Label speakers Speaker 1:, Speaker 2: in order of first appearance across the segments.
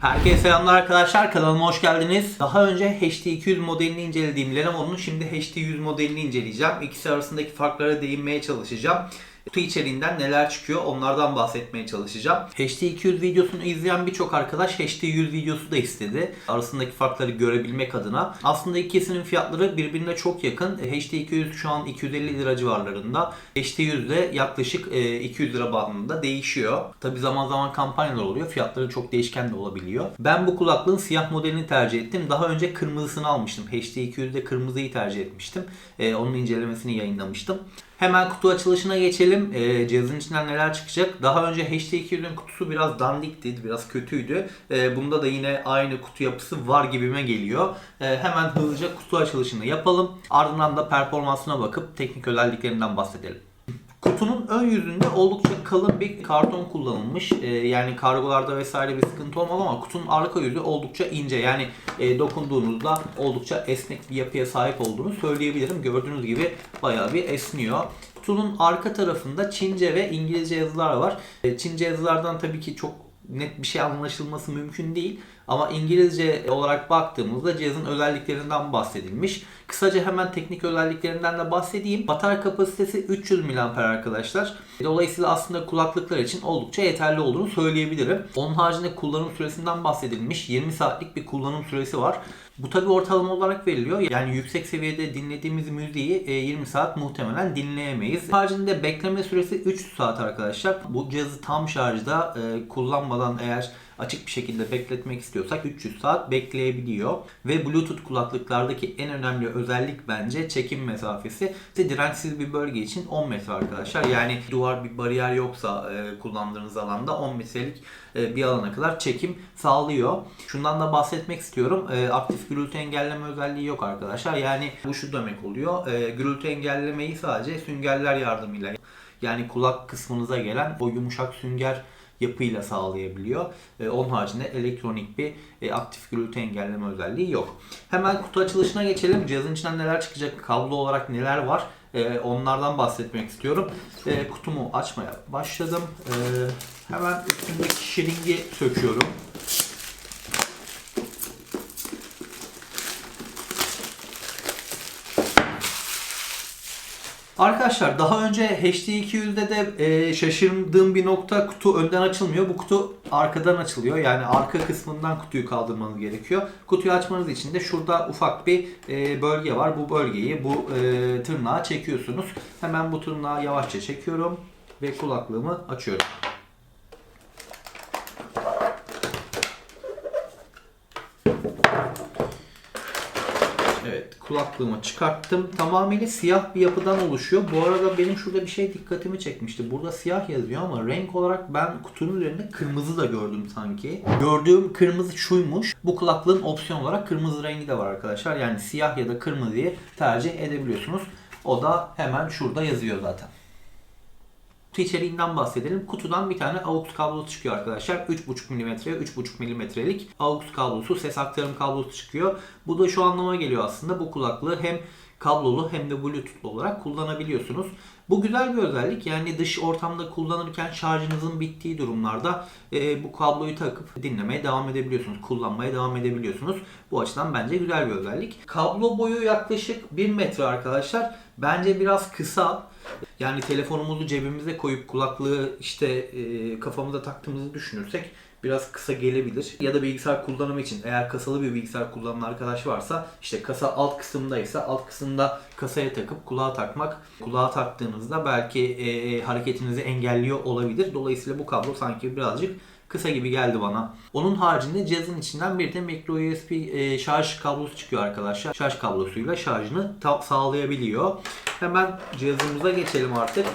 Speaker 1: Herkese selamlar arkadaşlar kanalıma hoş geldiniz. Daha önce HD200 modelini incelediğim Lenovo'nun şimdi HD100 modelini inceleyeceğim. İkisi arasındaki farklara değinmeye çalışacağım. Kutu içeriğinden neler çıkıyor onlardan bahsetmeye çalışacağım. HD200 videosunu izleyen birçok arkadaş HD100 videosu da istedi. Arasındaki farkları görebilmek adına. Aslında ikisinin fiyatları birbirine çok yakın. HD200 şu an 250 lira civarlarında. HD100 de yaklaşık e, 200 lira bandında değişiyor. Tabi zaman zaman kampanyalar oluyor. Fiyatları çok değişken de olabiliyor. Ben bu kulaklığın siyah modelini tercih ettim. Daha önce kırmızısını almıştım. HD200'de kırmızıyı tercih etmiştim. E, onun incelemesini yayınlamıştım. Hemen kutu açılışına geçelim. Ee, cihazın içinden neler çıkacak? Daha önce HD200'ün kutusu biraz dandikti, biraz kötüydü. Ee, bunda da yine aynı kutu yapısı var gibime geliyor. Ee, hemen hızlıca kutu açılışını yapalım. Ardından da performansına bakıp teknik özelliklerinden bahsedelim. Kutunun ön yüzünde oldukça kalın bir karton kullanılmış. Ee, yani kargolarda vesaire bir sıkıntı olmadı ama kutunun arka yüzü oldukça ince. Yani e, dokunduğunuzda oldukça esnek bir yapıya sahip olduğunu söyleyebilirim. Gördüğünüz gibi bayağı bir esniyor. Kutunun arka tarafında Çince ve İngilizce yazılar var. E, Çince yazılardan tabii ki çok net bir şey anlaşılması mümkün değil. Ama İngilizce olarak baktığımızda cihazın özelliklerinden bahsedilmiş. Kısaca hemen teknik özelliklerinden de bahsedeyim. Batarya kapasitesi 300 mAh arkadaşlar. Dolayısıyla aslında kulaklıklar için oldukça yeterli olduğunu söyleyebilirim. Onun haricinde kullanım süresinden bahsedilmiş. 20 saatlik bir kullanım süresi var. Bu tabi ortalama olarak veriliyor. Yani yüksek seviyede dinlediğimiz müziği 20 saat muhtemelen dinleyemeyiz. Haricinde bekleme süresi 3 saat arkadaşlar. Bu cihazı tam şarjda e, kullanmadan eğer açık bir şekilde bekletmek istiyorsak 300 saat bekleyebiliyor. Ve Bluetooth kulaklıklardaki en önemli özellik bence çekim mesafesi. İşte dirençsiz bir bölge için 10 metre arkadaşlar. Yani duvar bir bariyer yoksa e, kullandığınız alanda 10 metrelik e, bir alana kadar çekim sağlıyor. Şundan da bahsetmek istiyorum. E, aktif gürültü engelleme özelliği yok arkadaşlar. Yani bu şu demek oluyor. Gürültü engellemeyi sadece süngerler yardımıyla yani kulak kısmınıza gelen o yumuşak sünger yapıyla sağlayabiliyor. E, onun haricinde elektronik bir e, aktif gürültü engelleme özelliği yok. Hemen kutu açılışına geçelim. Cihazın içinden neler çıkacak, kablo olarak neler var e, onlardan bahsetmek istiyorum. E, kutumu açmaya başladım. E, hemen üstündeki şiringi söküyorum. Arkadaşlar daha önce HD200'de de e, şaşırdığım bir nokta kutu önden açılmıyor. Bu kutu arkadan açılıyor. Yani arka kısmından kutuyu kaldırmanız gerekiyor. Kutuyu açmanız için de şurada ufak bir e, bölge var. Bu bölgeyi bu e, tırnağa çekiyorsunuz. Hemen bu tırnağı yavaşça çekiyorum ve kulaklığımı açıyorum. Evet kulaklığımı çıkarttım. Tamamıyla siyah bir yapıdan oluşuyor. Bu arada benim şurada bir şey dikkatimi çekmişti. Burada siyah yazıyor ama renk olarak ben kutunun üzerinde kırmızı da gördüm sanki. Gördüğüm kırmızı şuymuş. Bu kulaklığın opsiyon olarak kırmızı rengi de var arkadaşlar. Yani siyah ya da kırmızıyı tercih edebiliyorsunuz. O da hemen şurada yazıyor zaten. Kutu içeriğinden bahsedelim. Kutudan bir tane AUX kablosu çıkıyor arkadaşlar. 3.5 mm, 3.5 mm'lik AUX kablosu, ses aktarım kablosu çıkıyor. Bu da şu anlama geliyor aslında. Bu kulaklığı hem kablolu hem de bluetoothlu olarak kullanabiliyorsunuz. Bu güzel bir özellik. Yani dış ortamda kullanırken şarjınızın bittiği durumlarda e, bu kabloyu takıp dinlemeye devam edebiliyorsunuz. Kullanmaya devam edebiliyorsunuz. Bu açıdan bence güzel bir özellik. Kablo boyu yaklaşık 1 metre arkadaşlar. Bence biraz kısa. Yani telefonumuzu cebimize koyup kulaklığı işte e, kafamıza taktığımızı düşünürsek biraz kısa gelebilir. Ya da bilgisayar kullanımı için eğer kasalı bir bilgisayar kullanan arkadaş varsa işte kasa alt kısımdaysa alt kısımda kasaya takıp kulağa takmak. Kulağa taktığınızda belki e, hareketinizi engelliyor olabilir. Dolayısıyla bu kablo sanki birazcık kısa gibi geldi bana. Onun haricinde cihazın içinden bir de micro USB e, şarj kablosu çıkıyor arkadaşlar. Şarj kablosuyla şarjını sağlayabiliyor. Hemen cihazımıza geçelim artık.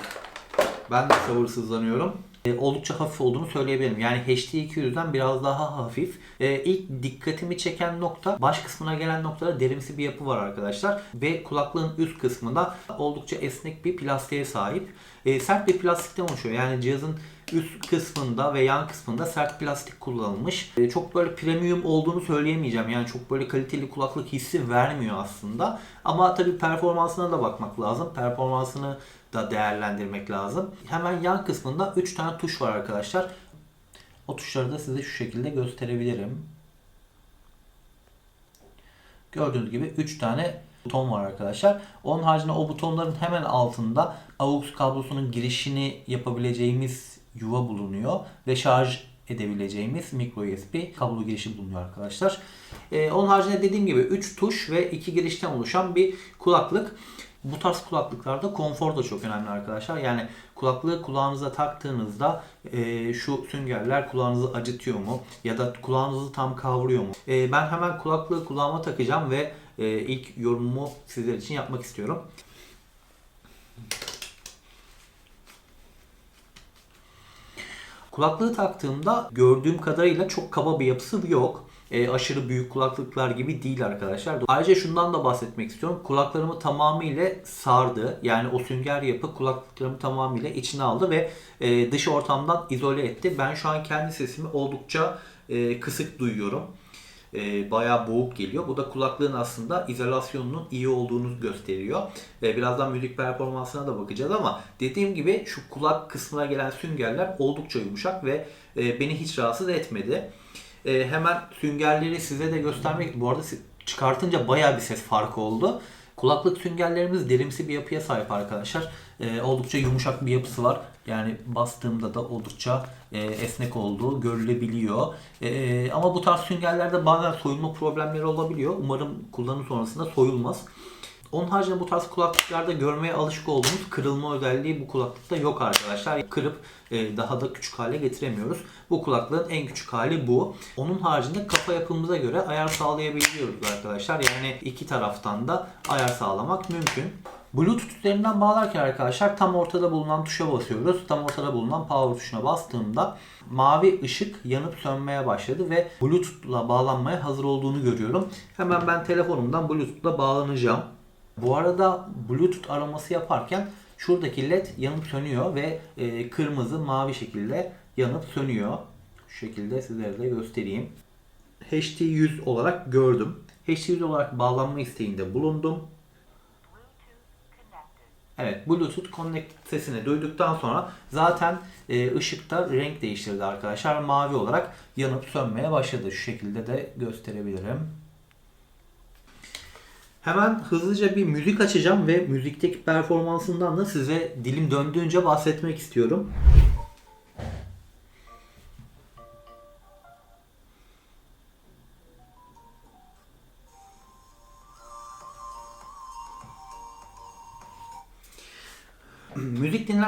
Speaker 1: Ben de sabırsızlanıyorum. E, oldukça hafif olduğunu söyleyebilirim. Yani HD200'den biraz daha hafif. E, ilk dikkatimi çeken nokta baş kısmına gelen noktada derimsi bir yapı var arkadaşlar. Ve kulaklığın üst kısmında oldukça esnek bir plastiğe sahip. E, sert bir plastikten oluşuyor. Yani cihazın üst kısmında ve yan kısmında sert plastik kullanılmış. E, çok böyle premium olduğunu söyleyemeyeceğim. Yani çok böyle kaliteli kulaklık hissi vermiyor aslında. Ama tabii performansına da bakmak lazım. Performansını da değerlendirmek lazım. Hemen yan kısmında 3 tane tuş var arkadaşlar. O tuşları da size şu şekilde gösterebilirim. Gördüğünüz gibi 3 tane buton var arkadaşlar. Onun haricinde o butonların hemen altında AUX kablosunun girişini yapabileceğimiz yuva bulunuyor ve şarj edebileceğimiz micro USB kablo girişi bulunuyor arkadaşlar. Ee, onun haricinde dediğim gibi 3 tuş ve 2 girişten oluşan bir kulaklık. Bu tarz kulaklıklarda konfor da çok önemli arkadaşlar. Yani kulaklığı kulağınıza taktığınızda e, şu süngerler kulağınızı acıtıyor mu? Ya da kulağınızı tam kavruyor mu? E, ben hemen kulaklığı kulağıma takacağım ve e, ilk yorumumu sizler için yapmak istiyorum. Kulaklığı taktığımda gördüğüm kadarıyla çok kaba bir yapısı yok. E, aşırı büyük kulaklıklar gibi değil arkadaşlar. Ayrıca şundan da bahsetmek istiyorum. Kulaklarımı tamamıyla sardı. Yani o sünger yapı kulaklıklarımı tamamıyla içine aldı ve e, dış ortamdan izole etti. Ben şu an kendi sesimi oldukça e, kısık duyuyorum. E, bayağı boğuk geliyor. Bu da kulaklığın aslında izolasyonunun iyi olduğunu gösteriyor. Ve birazdan müzik performansına da bakacağız ama dediğim gibi şu kulak kısmına gelen süngerler oldukça yumuşak ve e, beni hiç rahatsız etmedi. E, hemen süngerleri size de göstermek bu arada çıkartınca bayağı bir ses farkı oldu. Kulaklık süngerlerimiz derimsi bir yapıya sahip arkadaşlar. E, oldukça yumuşak bir yapısı var. Yani bastığımda da oldukça e, esnek olduğu görülebiliyor. E, ama bu tarz süngerlerde bazen soyulma problemleri olabiliyor. Umarım kullanım sonrasında soyulmaz. Onun haricinde bu tarz kulaklıklarda görmeye alışık olduğumuz kırılma özelliği bu kulaklıkta yok arkadaşlar. Kırıp e, daha da küçük hale getiremiyoruz. Bu kulaklığın en küçük hali bu. Onun haricinde kafa yapımıza göre ayar sağlayabiliyoruz arkadaşlar. Yani iki taraftan da ayar sağlamak mümkün. Bluetooth üzerinden bağlarken arkadaşlar tam ortada bulunan tuşa basıyoruz. Tam ortada bulunan power tuşuna bastığımda mavi ışık yanıp sönmeye başladı ve Bluetooth'la bağlanmaya hazır olduğunu görüyorum. Hemen ben telefonumdan Bluetooth'la bağlanacağım. Bu arada Bluetooth araması yaparken şuradaki led yanıp sönüyor ve e, kırmızı mavi şekilde yanıp sönüyor. Şu şekilde sizlere de göstereyim. HT100 olarak gördüm. HT100 olarak bağlanma isteğinde bulundum. Evet Bluetooth Connect sesini duyduktan sonra zaten e, ışıkta renk değiştirdi arkadaşlar. Mavi olarak yanıp sönmeye başladı. Şu şekilde de gösterebilirim. Hemen hızlıca bir müzik açacağım ve müzikteki performansından da size dilim döndüğünce bahsetmek istiyorum.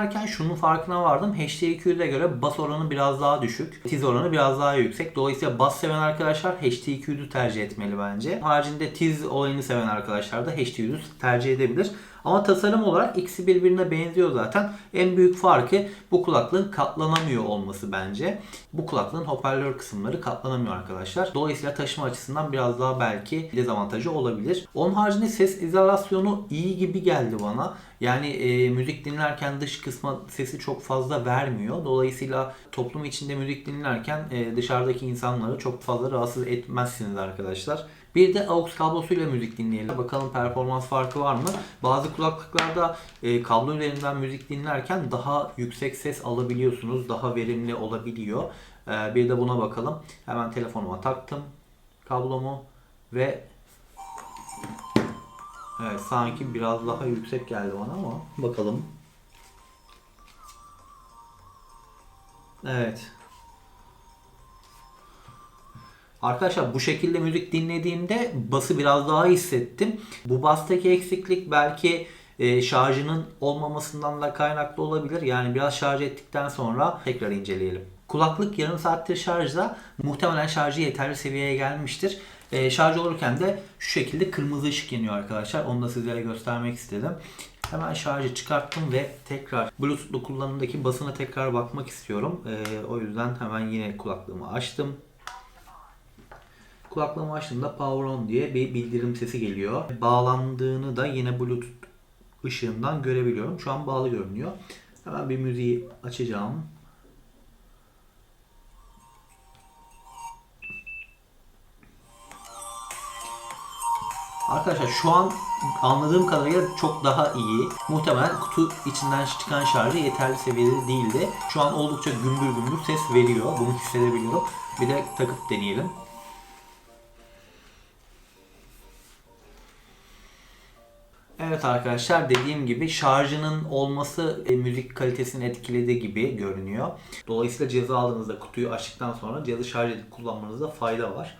Speaker 1: Dinlerken şunun farkına vardım. HD200'e göre bas oranı biraz daha düşük. Tiz oranı biraz daha yüksek. Dolayısıyla bas seven arkadaşlar HD200'ü tercih etmeli bence. Haricinde tiz olayını seven arkadaşlar da HD100 tercih edebilir. Ama tasarım olarak ikisi birbirine benziyor zaten. En büyük farkı bu kulaklığın katlanamıyor olması bence. Bu kulaklığın hoparlör kısımları katlanamıyor arkadaşlar. Dolayısıyla taşıma açısından biraz daha belki dezavantajı olabilir. Onun haricinde ses izolasyonu iyi gibi geldi bana. Yani e, müzik dinlerken dış kısma sesi çok fazla vermiyor. Dolayısıyla toplum içinde müzik dinlerken e, dışarıdaki insanları çok fazla rahatsız etmezsiniz arkadaşlar. Bir de AUX kablosuyla müzik dinleyelim. Bakalım performans farkı var mı? Bazı kulaklıklarda e, kablo üzerinden müzik dinlerken daha yüksek ses alabiliyorsunuz. Daha verimli olabiliyor. E, bir de buna bakalım. Hemen telefonuma taktım kablomu ve Evet sanki biraz daha yüksek geldi bana ama bakalım. Evet. Arkadaşlar bu şekilde müzik dinlediğimde bası biraz daha hissettim. Bu bastaki eksiklik belki e, şarjının olmamasından da kaynaklı olabilir. Yani biraz şarj ettikten sonra tekrar inceleyelim. Kulaklık yarım saattir şarjda muhtemelen şarjı yeterli seviyeye gelmiştir. E, şarj olurken de şu şekilde kırmızı ışık yanıyor arkadaşlar. Onu da sizlere göstermek istedim. Hemen şarjı çıkarttım ve tekrar Bluetooth'lu kullanımdaki basına tekrar bakmak istiyorum. E, o yüzden hemen yine kulaklığımı açtım. Kulaklığımı açtığımda Power On diye bir bildirim sesi geliyor. Bağlandığını da yine Bluetooth ışığından görebiliyorum. Şu an bağlı görünüyor. Hemen bir müziği açacağım. Arkadaşlar şu an anladığım kadarıyla çok daha iyi. Muhtemelen kutu içinden çıkan şarjı yeterli seviyede değildi. Şu an oldukça gümbür gümbür ses veriyor. Bunu hissedebiliyorum. Bir de takıp deneyelim. Evet arkadaşlar dediğim gibi şarjının olması e, müzik kalitesini etkilediği gibi görünüyor. Dolayısıyla cihazı aldığınızda kutuyu açtıktan sonra cihazı şarj edip kullanmanızda fayda var.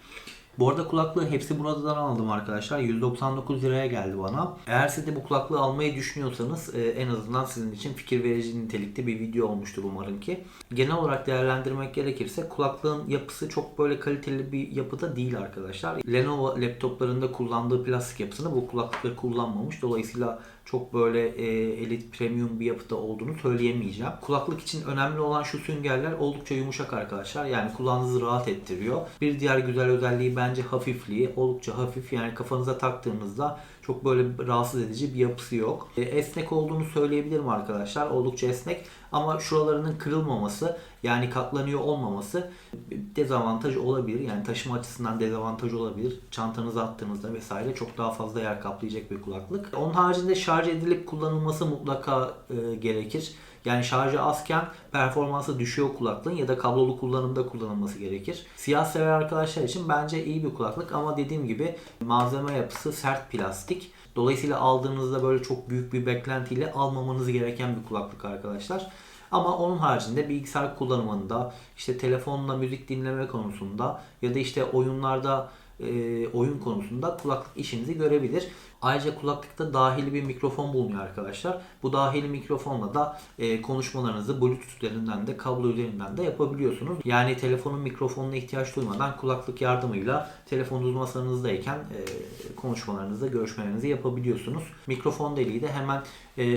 Speaker 1: Bu arada kulaklığı hepsi buradan aldım arkadaşlar. 199 liraya geldi bana. Eğer siz de bu kulaklığı almayı düşünüyorsanız e, en azından sizin için fikir verici nitelikte bir video olmuştur umarım ki. Genel olarak değerlendirmek gerekirse kulaklığın yapısı çok böyle kaliteli bir yapıda değil arkadaşlar. Lenovo laptoplarında kullandığı plastik yapısını bu kulaklıkları kullanmamış. Dolayısıyla çok böyle e, elit premium bir yapıda olduğunu söyleyemeyeceğim. Kulaklık için önemli olan şu süngerler oldukça yumuşak arkadaşlar. Yani kulağınızı rahat ettiriyor. Bir diğer güzel özelliği bence hafifliği. Oldukça hafif yani kafanıza taktığınızda çok böyle rahatsız edici bir yapısı yok. E, esnek olduğunu söyleyebilirim arkadaşlar. Oldukça esnek ama şuralarının kırılmaması yani katlanıyor olmaması dezavantaj olabilir. Yani taşıma açısından dezavantaj olabilir. Çantanıza attığınızda vesaire çok daha fazla yer kaplayacak bir kulaklık. Onun haricinde şarj edilip kullanılması mutlaka e, gerekir. Yani şarjı azken performansı düşüyor kulaklığın ya da kablolu kullanımda kullanılması gerekir. Siyah sever arkadaşlar için bence iyi bir kulaklık ama dediğim gibi malzeme yapısı sert plastik. Dolayısıyla aldığınızda böyle çok büyük bir beklentiyle almamanız gereken bir kulaklık arkadaşlar. Ama onun haricinde bilgisayar kullanımında, işte telefonla müzik dinleme konusunda ya da işte oyunlarda e, oyun konusunda kulaklık işinizi görebilir. Ayrıca kulaklıkta dahili bir mikrofon bulunuyor arkadaşlar. Bu dahili mikrofonla da e, konuşmalarınızı Bluetooth üzerinden de kablo üzerinden de yapabiliyorsunuz. Yani telefonun mikrofonuna ihtiyaç duymadan kulaklık yardımıyla telefonunuz masanızdayken e, konuşmalarınızı, görüşmelerinizi yapabiliyorsunuz. Mikrofon deliği de hemen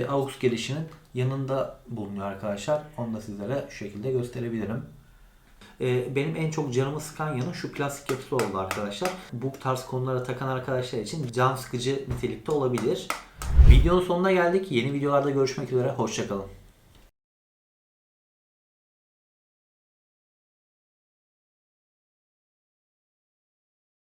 Speaker 1: AUX girişinin yanında bulunuyor arkadaşlar. Onu da sizlere şu şekilde gösterebilirim. Ee, benim en çok canımı sıkan yanı şu plastik yapısı oldu arkadaşlar. Bu tarz konulara takan arkadaşlar için can sıkıcı nitelikte olabilir. Videonun sonuna geldik. Yeni videolarda görüşmek üzere. Hoşçakalın.